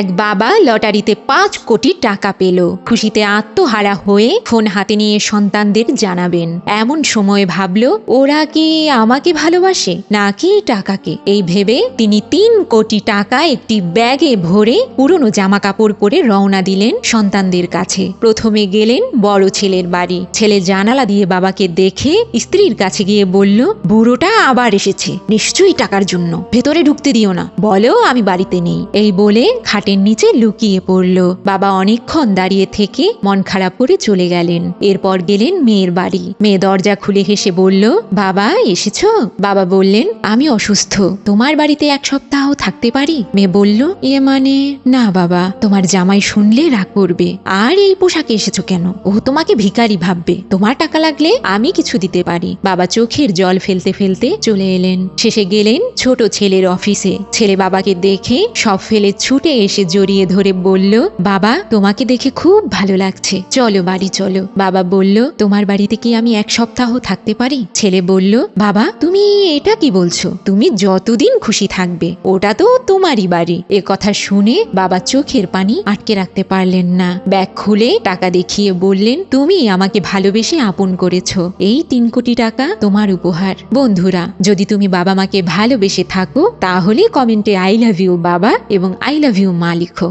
এক বাবা লটারিতে পাঁচ কোটি টাকা পেল। খুশিতে আত্মহারা হয়ে ফোন হাতে নিয়ে সন্তানদের জানাবেন। এমন সময় ভাবল, ওরা কি আমাকে ভালোবাসে নাকি টাকাকে? এই ভেবে তিনি তিন কোটি টাকা একটি ব্যাগে ভরে পুরনো জামা কাপড় পরে রওনা দিলেন সন্তানদের কাছে। প্রথমে গেলেন বড় ছেলের বাড়ি। ছেলে জানালা দিয়ে বাবাকে দেখে স্ত্রীর কাছে গিয়ে বলল, বুড়োটা আবার এসেছে, নিশ্চয়ই টাকার জন্য। ভেতরে ঢুকতে দিও না। বলো আমি বাড়িতে নেই। এই বলে খাটের নিচে লুকিয়ে পড়ল। বাবা অনেকক্ষণ দাঁড়িয়ে থেকে মন খারাপ করে চলে গেলেন। এরপর গেলেন মেয়ের বাড়ি। মেয়ে দরজা খুলে হেসে বলল, বাবা, এসেছ? বাবা বললেন, আমি অসুস্থ। তোমার বাড়িতে এক সপ্তাহ থাকতে পারি? মেয়ে বলল, এ মানে? না বাবা, তোমার জামাই শুনলে রাগ করবে। আর এই পোশাকে এসেছ কেন? ও তোমাকে ভিখারি ভাববে। তোমার টাকা লাগলে আমি কিছু দিতে পারি। বাবা চোখের জল ফেলতে ফেলতে চলে এলেন। শেষে গেলেন ছোট ছেলের অফিসে। ছেলে বাবাকে দেখে সব ফেলে ছুটে এসে জড়িয়ে ধরে বলল, বাবা, তোমাকে দেখে খুব ভালো লাগছে। চলো বাড়ি, চলো। বাবা বলল, তোমার বাড়িতে কি আমি এক সপ্তাহ থাকতে পারি? ছেলে বলল, বাবা, তুমি এটা কি বলছো? তুমি যতদিন খুশি থাকবে, ওটা তো তোমারই বাড়ি। এ কথা শুনে বাবা চোখের পানি আটকে রাখতে পারলেন না। ব্যাগ খুলে টাকা দেখিয়ে বললেন, তুমি আমাকে ভালোবেসে আপন করেছ। এই তিন কোটি টাকা তোমার উপহার। বন্ধুরা, যদি তুমি বাবা মাকে ভালোবেসে থাকো, তাহলে কমেন্টে আই লাভ ইউ বাবা এবং আই লাভ ইউ মা লিখো